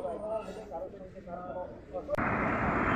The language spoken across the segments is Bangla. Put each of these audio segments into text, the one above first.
最後の時間も。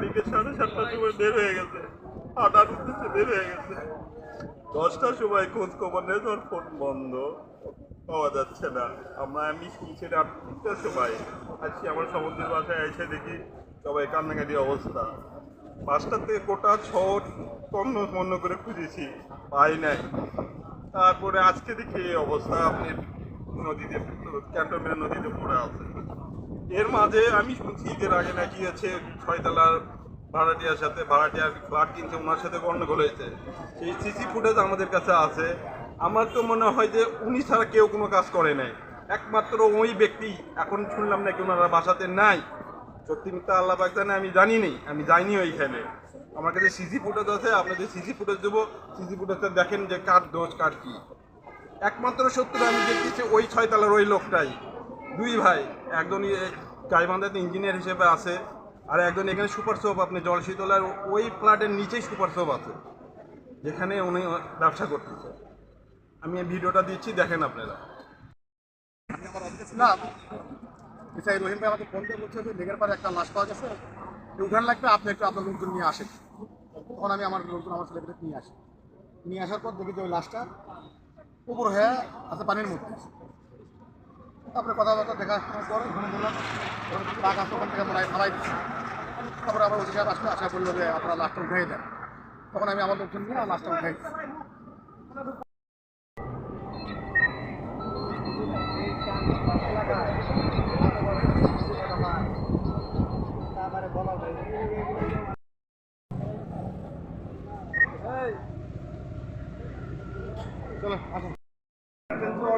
ছাব্বিশ সাড়ে সাতটার সময় বের হয়ে গেছে। হাঁটার উদ্দেশ্যে বের হয়ে গেছে। দশটার সময় খোঁজ খবর নেই তোর ফোন বন্ধ, পাওয়া যাচ্ছে না। আমরা আমি শুনছি রাত তিনটার সময়। আজকে আমার সমুদ্রের বাসায় এসে দেখি সবাই কান্নাকাটি অবস্থা। পাঁচটার থেকে গোটা ছট তন্ন মন্ন করে খুঁজেছি, পাই নাই। তারপরে আজকে দেখি এই অবস্থা, আপনি নদীতে ক্যান্টনমেন্ট নদীতে পড়ে আছে এর মাঝে আমি শুনছি ঈদের আগে নাকি হচ্ছে ছয়তলার ভাড়াটিয়ার সাথে, ভাড়াটিয়ার ফ্ল্যাট কিনছে ওনার সাথে গন্ডগোল হয়েছে। সেই সিসি ফুটেজ আমাদের কাছে আছে। আমার তো মনে হয় যে উনি ছাড়া কেউ কোনো কাজ করে নাই। একমাত্র ওই ব্যক্তি, এখন শুনলাম নাকি ওনারা বাসাতে নাই। সত্যি মিথ্যা আল্লাহ পাক আমি জানি নেই আমি যাইনি ওইখানে। আমার কাছে সিসি ফুটেজ আছে, আপনাদের সিসি ফুটেজ দেবো। সিসি ফুটেজটা দেখেন যে কার দোষ, কার কি। একমাত্র সত্য আমি দেখতেছি, ওই ছয়তলার ওই লোকটাই। দুই ভাই, একজন গাইবান্ধাতে ইঞ্জিনিয়ার হিসেবে আছে, আর একজন এখানে সুপার শপ আপনি জলশীতলার ওই ফ্ল্যাটের নিচেই সুপার শপ আছে, যেখানে উনি ব্যবসা করতেছে। আমি ভিডিওটা দিচ্ছি, দেখেন আপনারা। ভাই আমাকে বলছে যে একটা পাওয়া গেছে লাগবে আপনি একটু আপনার লোকজন নিয়ে আসেন। তখন আমি আমার লোকজন, আমার নিয়ে আসি। নিয়ে আসার পর ওই উপর হয়ে পানির মধ্যে। তারপরে কথাবার্তা দেখা পর ওখানে কিছু রাখ ওখান থেকে হয় ফালাই দিচ্ছি তারপরে আবার ওসি সাহেব আসলে আশা করল যে আপনারা লাশটা উঠাই দেন তখন আমি আমার লোকজন নিয়ে লাশটা উঠাই দিচ্ছি চলো আসুন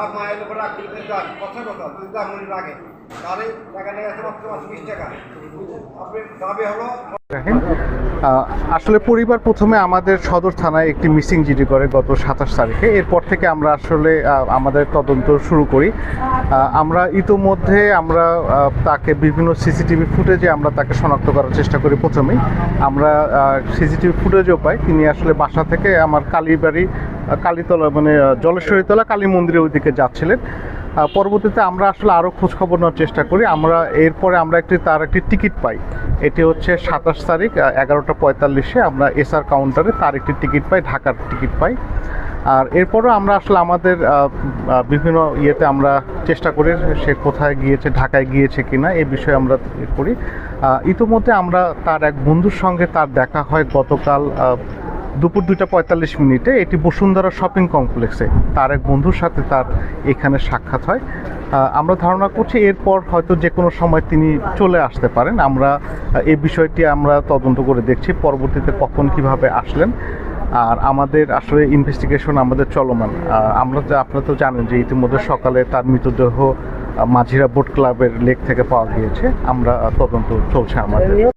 আর মায়ের উপরে করতে যান কথা কথা, দুই যা মনে রাগে তাহলে টাকা নিয়ে মাত্র মাত্র বিশ টাকা। আপনি দাবি হলো আসলে পরিবার প্রথমে আমাদের সদর থানায় একটি মিসিং জিডি করে গত সাতাশ তারিখে। এরপর থেকে আমরা আসলে আমাদের তদন্ত শুরু করি। আমরা ইতোমধ্যে আমরা তাকে বিভিন্ন সিসিটিভি ফুটেজে আমরা তাকে শনাক্ত করার চেষ্টা করি প্রথমেই। আমরা সিসিটিভি ফুটেজও পাই। তিনি আসলে বাসা থেকে আমার কালীবাড়ি কালীতলা মানে জলেশ্বরীতলা কালী মন্দিরের ওইদিকে যাচ্ছিলেন। পরবর্তীতে আমরা আসলে আরও খোঁজখবর নেওয়ার চেষ্টা করি। আমরা এরপরে আমরা একটি, তার একটি টিকিট পাই। এটি হচ্ছে সাতাশ তারিখ এগারোটা পঁয়তাল্লিশে আমরা এসআর কাউন্টারে তার একটি টিকিট পাই, ঢাকার টিকিট পাই। আর এরপরও আমরা আসলে আমাদের বিভিন্ন ইয়েতে আমরা চেষ্টা করি সে কোথায় গিয়েছে, ঢাকায় গিয়েছে কিনা এই বিষয়ে আমরা করি। ইতোমধ্যে আমরা তার এক বন্ধুর সঙ্গে তার দেখা হয়। গতকাল দুপুর দুইটা পঁয়তাল্লিশ মিনিটে এটি বসুন্ধরা শপিং কমপ্লেক্সে। তার এক বন্ধুর সাথে তার এখানে সাক্ষাৎ হয়। আমরা ধারণা করছি এরপর হয়তো যে কোনো সময় তিনি চলে আসতে পারেন। আমরা এই বিষয়টি আমরা তদন্ত করে দেখছি পরবর্তীতে কখন কীভাবে আসলেন। আর আমাদের আসলে ইনভেস্টিগেশন আমাদের চলমান। আমরা আপনারা তো জানেন যে ইতিমধ্যে সকালে তার মৃতদেহ মাঝিরা বোট ক্লাবের লেক থেকে পাওয়া গিয়েছে। আমরা তদন্ত চলছে আমাদের।